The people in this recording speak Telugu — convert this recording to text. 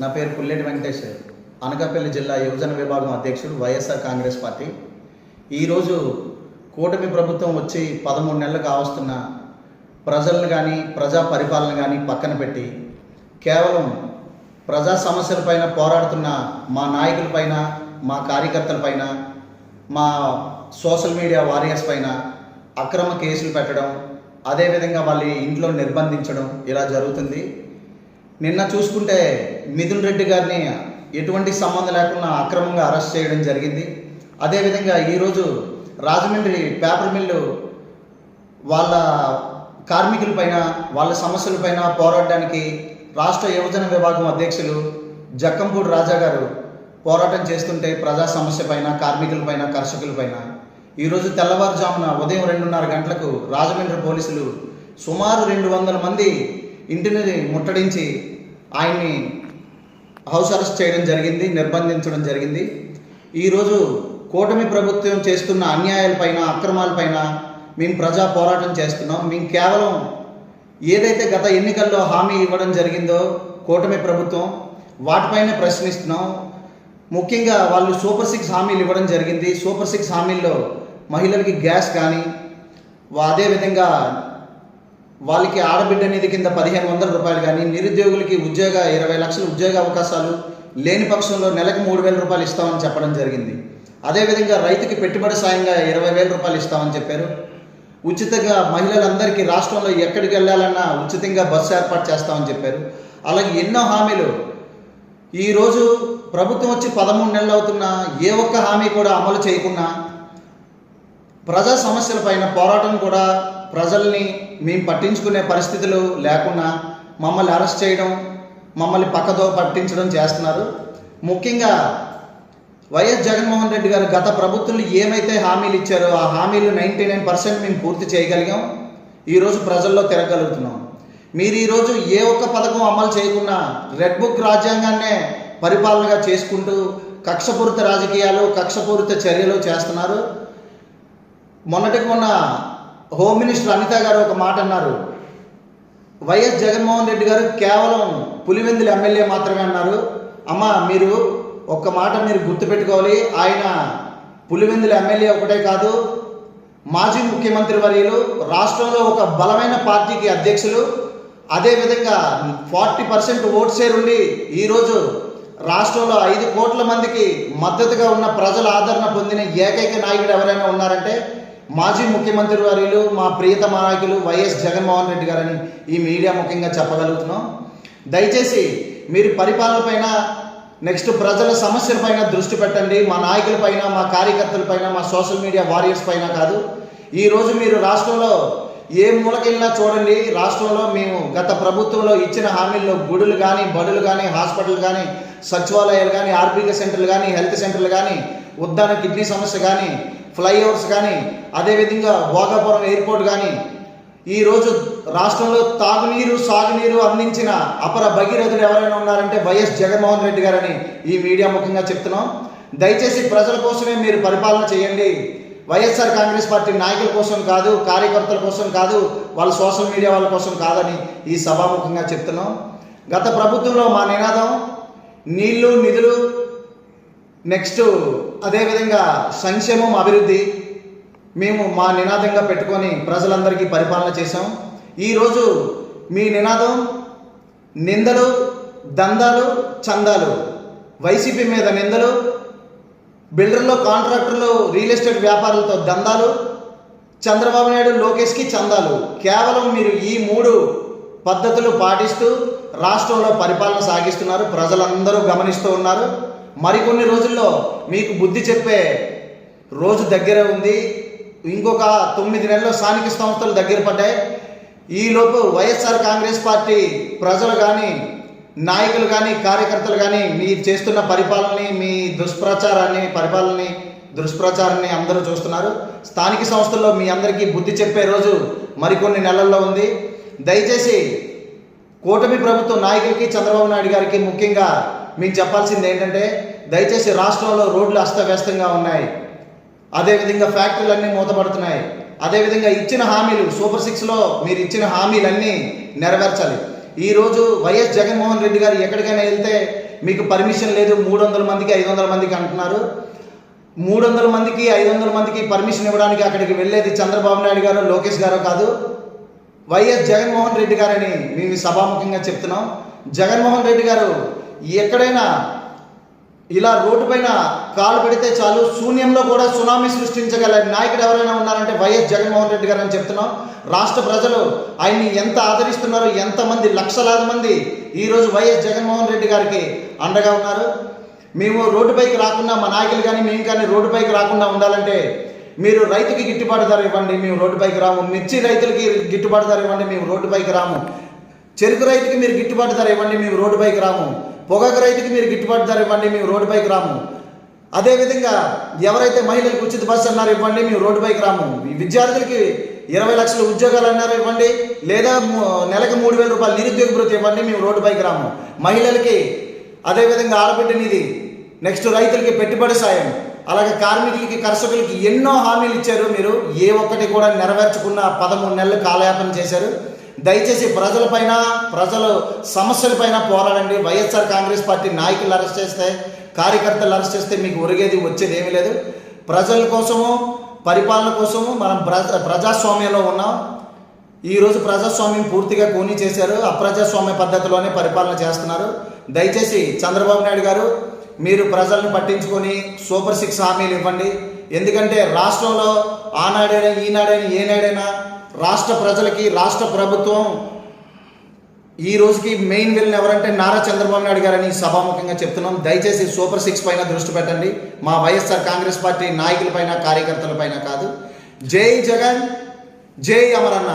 నా పేరు పుల్లెటి వెంకటేష్. అనకాపల్లి జిల్లా యువజన విభాగం అధ్యక్షుడు వైఎస్ఆర్ కాంగ్రెస్ పార్టీ. ఈరోజు కూటమి ప్రభుత్వం వచ్చి పదమూడు నెలలు కావస్తున్న ప్రజలను కానీ ప్రజా పరిపాలన కానీ పక్కన పెట్టి కేవలం ప్రజా సమస్యలపైన పోరాడుతున్న మా నాయకులపైన మా కార్యకర్తలపైన మా సోషల్ మీడియా వారియర్స్ పైన అక్రమ కేసులు పెట్టడం అదేవిధంగా వాళ్ళ ఇంట్లో నిర్బంధించడం ఇలా జరుగుతుంది. నిన్న చూసుకుంటే మిథున్ రెడ్డి గారిని ఎటువంటి సంబంధం లేకుండా అక్రమంగా అరెస్ట్ చేయడం జరిగింది. అదేవిధంగా ఈరోజు రాజమండ్రి పేపర్ మిల్లు వాళ్ళ కార్మికులపైన వాళ్ళ సమస్యలపైన పోరాడడానికి రాష్ట్ర యువజన విభాగం అధ్యక్షులు జక్కంపూడి రాజా గారు పోరాటం చేస్తుంటే ప్రజా సమస్యపైన కార్మికులపైన కర్షకులపైన ఈరోజు తెల్లవారుజామున ఉదయం రెండున్నర గంటలకు రాజమండ్రి పోలీసులు సుమారు రెండు వందల మంది ఇంటిని ముట్టడించి ఆయన్ని హౌస్ అరెస్ట్ చేయడం జరిగింది నిర్బంధించడం జరిగింది. ఈరోజు కూటమి ప్రభుత్వం చేస్తున్న అన్యాయాలపైన అక్రమాలపైన మేము ప్రజా పోరాటం చేస్తున్నాం. మేము కేవలం ఏదైతే గత ఎన్నికల్లో హామీ ఇవ్వడం జరిగిందో కూటమి ప్రభుత్వం వాటిపైన ప్రశ్నిస్తున్నాం. ముఖ్యంగా వాళ్ళు సూపర్ సిక్స్ హామీలు ఇవ్వడం జరిగింది. సూపర్ సిక్స్ హామీల్లో మహిళలకి గ్యాస్ కానీ అదేవిధంగా వాళ్ళకి ఆడబిడ్డ నిధి కింద పదిహేను వందల రూపాయలు కానీ నిరుద్యోగులకి ఉద్యోగ ఇరవై లక్షల ఉద్యోగ అవకాశాలు లేని పక్షంలో నెలకు మూడు వేల రూపాయలు ఇస్తామని చెప్పడం జరిగింది. అదేవిధంగా రైతుకి పెట్టుబడి సాయంగా ఇరవై వేల రూపాయలు ఇస్తామని చెప్పారు. ఉచితంగా మహిళలందరికీ రాష్ట్రంలో ఎక్కడికి వెళ్ళాలన్నా ఉచితంగా బస్సు ఏర్పాటు చేస్తామని చెప్పారు. అలాగే ఎన్నో హామీలు. ఈరోజు ప్రభుత్వం వచ్చి పదమూడు నెలలు అవుతున్నా ఏ ఒక్క హామీ కూడా అమలు చేయకుండా ప్రజా సమస్యల పైన పోరాటం కూడా ప్రజల్ని మేము పట్టించుకునే పరిస్థితులు లేకుండా మమ్మల్ని అరెస్ట్ చేయడం మమ్మల్ని పక్కదో పట్టించడం చేస్తున్నారు. ముఖ్యంగా వైఎస్ జగన్మోహన్ రెడ్డి గారు గత ప్రభుత్వంలో ఏమైతే హామీలు ఇచ్చారో ఆ హామీలు నైంటీ నైన్ పర్సెంట్ మేము పూర్తి చేయగలిగాం. ఈరోజు ప్రజల్లో తిరగలుగుతున్నాం. మీరు ఈరోజు ఏ ఒక్క పథకం అమలు చేయకుండా రెడ్ బుక్ రాజ్యాంగాన్నే పరిపాలనగా చేసుకుంటూ కక్షపూరిత రాజకీయాలు కక్షపూరిత చర్యలు చేస్తున్నారు. మొన్నటికి మొన్న హోమ్ మినిస్టర్ అనిత గారు ఒక మాట అన్నారు. వైఎస్ జగన్మోహన్ రెడ్డి గారు కేవలం పులివెందుల ఎమ్మెల్యే మాత్రమే అన్నారు. అమ్మ మీరు ఒక్క మాట మీరు గుర్తుపెట్టుకోవాలి. ఆయన పులివెందుల ఎమ్మెల్యే ఒకటే కాదు మాజీ ముఖ్యమంత్రి వర్యులు రాష్ట్రంలో ఒక బలమైన పార్టీకి అధ్యక్షులు అదేవిధంగా ఫార్టీ పర్సెంట్ ఓట్ షేర్ ఉండి ఈరోజు రాష్ట్రంలో ఐదు కోట్ల మందికి మద్దతుగా ఉన్న ప్రజల ఆదరణ పొందిన ఏకైక నాయకుడు ఎవరైనా ఉన్నారంటే మాజీ ముఖ్యమంత్రి వర్యులు మా ప్రియతమ నాయకులు వైఎస్ జగన్మోహన్ రెడ్డి గారని ఈ మీడియా ముఖ్యంగా చెప్పగలుగుతున్నాం. దయచేసి మీరు పరిపాలన పైన నెక్స్ట్ ప్రజల సమస్యల పైన దృష్టి పెట్టండి. మా నాయకుల పైన మా కార్యకర్తల పైన మా సోషల్ మీడియా వారియర్స్ పైన కాదు. ఈరోజు మీరు రాష్ట్రంలో ఏ మూలకెళ్ళినా చూడండి రాష్ట్రంలో మేము గత ప్రభుత్వంలో ఇచ్చిన హామీల్లో గుడులు కానీ బడులు కానీ హాస్పిటల్ కానీ సచివాలయాలు కానీ ఆర్బిక సెంటర్లు కానీ హెల్త్ సెంటర్లు కానీ ఉద్దాన కిడ్నీ సమస్య కానీ ఫ్లైఓవర్స్ కానీ అదేవిధంగా భోగాపురం ఎయిర్పోర్ట్ కానీ ఈరోజు రాష్ట్రంలో తాగునీరు సాగునీరు అందించిన అపర భగీరథుడు ఎవరైనా ఉన్నారంటే వైఎస్ జగన్మోహన్ రెడ్డి గారని ఈ మీడియా ముఖంగా చెప్తున్నాం. దయచేసి ప్రజల కోసమే మీరు పరిపాలన చేయండి. వైఎస్ఆర్ కాంగ్రెస్ పార్టీ నాయకుల కోసం కాదు కార్యకర్తల కోసం కాదు వాళ్ళ సోషల్ మీడియా వాళ్ళ కోసం కాదని ఈ సభాముఖంగా చెప్తున్నాం. గత ప్రభుత్వంలో మా నినాదం నీళ్ళు నిధులు నెక్స్ట్ అదేవిధంగా సంక్షేమం అభివృద్ధి మేము మా నినాదంగా పెట్టుకొని ప్రజలందరికీ పరిపాలన చేశాం. ఈరోజు మీ నినాదం నిందలు దందాలు చందాలు. వైసీపీ మీద నిందలు బిల్డర్లు కాంట్రాక్టర్లు రియల్ ఎస్టేట్ వ్యాపారులతో దందాలు చంద్రబాబు నాయుడు లోకేష్కి చందాలు. కేవలం మీరు ఈ మూడు పద్ధతులు పాటిస్తూ రాష్ట్రంలో పరిపాలన సాగిస్తున్నారు. ప్రజలందరూ గమనిస్తూ ఉన్నారు. మరికొన్ని రోజుల్లో మీకు బుద్ధి చెప్పే రోజు దగ్గర ఉంది. ఇంకొక తొమ్మిది నెలలు స్థానిక సంస్థలు దగ్గర పడ్డాయి. ఈలోపు వైఎస్ఆర్ కాంగ్రెస్ పార్టీ ప్రజలు కానీ నాయకులు కానీ కార్యకర్తలు కానీ మీరు చేస్తున్న పరిపాలనని మీ దుష్ప్రచారాన్ని పరిపాలనని దుష్ప్రచారాన్ని అందరూ చూస్తున్నారు. స్థానిక సంస్థల్లో మీ అందరికీ బుద్ధి చెప్పే రోజు మరికొన్ని నెలల్లో ఉంది. దయచేసి కూటమి ప్రభుత్వ నాయకులకి చంద్రబాబు నాయుడు గారికి ముఖ్యంగా మీకు చెప్పాల్సింది ఏంటంటే దయచేసి రాష్ట్రంలో రోడ్లు అస్తవ్యస్తంగా ఉన్నాయి. అదేవిధంగా ఫ్యాక్టరీలన్నీ మూతపడుతున్నాయి. అదేవిధంగా ఇచ్చిన హామీలు సూపర్ సిక్స్లో మీరు ఇచ్చిన హామీలన్నీ నెరవేర్చాలి. ఈరోజు వైఎస్ జగన్మోహన్ రెడ్డి గారు ఎక్కడికైనా వెళ్తే మీకు పర్మిషన్ లేదు మూడు వందల మందికి ఐదు వందల మందికి అంటున్నారు. మూడు వందల మందికి ఐదు వందల మందికి పర్మిషన్ ఇవ్వడానికి అక్కడికి వెళ్ళేది చంద్రబాబు నాయుడు గారు లోకేష్ గారు కాదు. వైఎస్ జగన్మోహన్ రెడ్డి గారని మేము సభాముఖంగా చెప్తున్నాం. జగన్మోహన్ రెడ్డి గారు ఎక్కడైనా ఇలా రోడ్డు పైన కాలు పెడితే చాలు. శూన్యంలో కూడా సునామీ సృష్టించగల నాయకుడు ఎవరైనా ఉన్నారంటే వైఎస్ జగన్మోహన్ రెడ్డి గారు అని చెప్తున్నాం. రాష్ట్ర ప్రజలు ఆయన్ని ఎంత ఆదరిస్తున్నారో ఎంతమంది లక్షలాది మంది ఈరోజు వైఎస్ జగన్మోహన్ రెడ్డి గారికి అండగా ఉన్నారు. మేము రోడ్డుపైకి రాకుండా మా నాయకులు కానీ మేము కానీ రోడ్డుపైకి రాకుండా ఉండాలంటే మీరు రైతుకి గిట్టుబాటు ధర ఇవ్వండి మేము రోడ్డుపైకి రాము. మిర్చి రైతులకి గిట్టుబాటు ధర ఇవ్వండి మేము రోడ్డుపైకి రాము. చెరుకు రైతుకి మీరు గిట్టుబాటు ధర ఇవ్వండి మేము రోడ్డుపైకి రాము. పొగాకు రైతుకి మీరు గిట్టుబాటు ధర ఇవ్వండి మేము రోడ్డుపైకి రాము. అదేవిధంగా ఎవరైతే మహిళలకు ఉచిత బస్సు అన్నారు ఇవ్వండి మేము రోడ్డుపైకి రాము. విద్యార్థులకి ఇరవై లక్షల ఉద్యోగాలు అన్నారు ఇవ్వండి లేదా నెలకు మూడు వేల రూపాయలు నిరుద్యోగ భృతి ఇవ్వండి మేము రోడ్డుపైకి రాము. మహిళలకి అదేవిధంగా ఆడబిడ్డ నిధి నెక్స్ట్ రైతులకి పెట్టుబడి సాయం అలాగే కార్మికులకి కర్షకులకి ఎన్నో హామీలు ఇచ్చారు మీరు. ఏ ఒక్కటి కూడా నెరవేర్చకుండా పదమూడు నెలలు కాలయాపన చేశారు. దయచేసి ప్రజలపైన ప్రజలు సమస్యలపైన పోరాడండి. వైఎస్ఆర్ కాంగ్రెస్ పార్టీ నాయకులు అరెస్ట్ చేస్తే కార్యకర్తలు అరెస్ట్ చేస్తే మీకు ఒరిగేది వచ్చేది ఏమీ లేదు. ప్రజల కోసము పరిపాలన కోసము మనం ప్రజ ప్రజాస్వామ్యంలో ఉన్నాం. ఈరోజు ప్రజాస్వామ్యం పూర్తిగా కూని చేశారు. అప్రజాస్వామ్య పద్ధతిలోనే పరిపాలన చేస్తున్నారు. దయచేసి చంద్రబాబు నాయుడు గారు మీరు ప్రజలను పట్టించుకొని సూపర్ సిక్స్ హామీలు ఇవ్వండి. ఎందుకంటే రాష్ట్రంలో ఆనాడైనా ఈనాడైనా ఏనాడైనా రాష్ట్ర ప్రజలకి రాష్ట్ర ప్రభుత్వం ఈ రోజుకి మెయిన్ విలన్ ఎవరంటే నారా చంద్రబాబు నాయుడు గారని సభాముఖంగా చెప్తున్నాం. దయచేసి సూపర్ సిక్స్ పైన దృష్టి పెట్టండి. మా వైఎస్ఆర్ కాంగ్రెస్ పార్టీ నాయకులపైన కార్యకర్తలపైన కాదు. జై జగన్ జై అమరన్న.